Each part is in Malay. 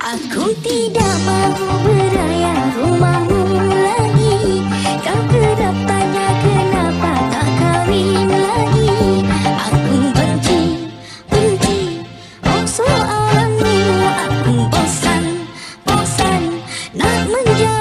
Aku tidak mau beraya rumahmu lagi. Kau kerap tanya kenapa tak kahwin lagi. Aku benci, benci. Oh soalanmu Aku bosan, bosan. Nak menjawabmu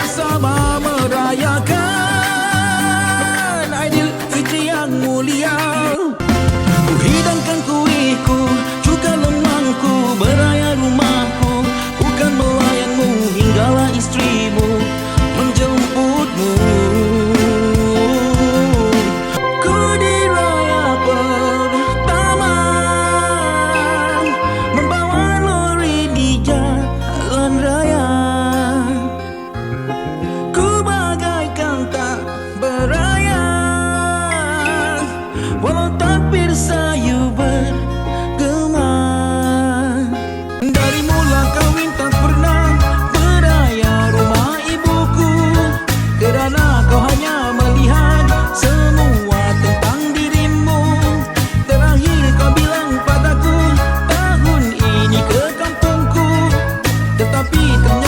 bersama merayakan Aidilfitri yang mulia. Ku hidangkan kuihku Juga lemangku Beraya hampir sayu bergema. Dari mula kawin tak pernah beraya rumah ibuku. Kerana kau hanya melihat semua tentang dirimu. Terakhir kau bilang padaku tahun ini ke kampungku. Tetapi kau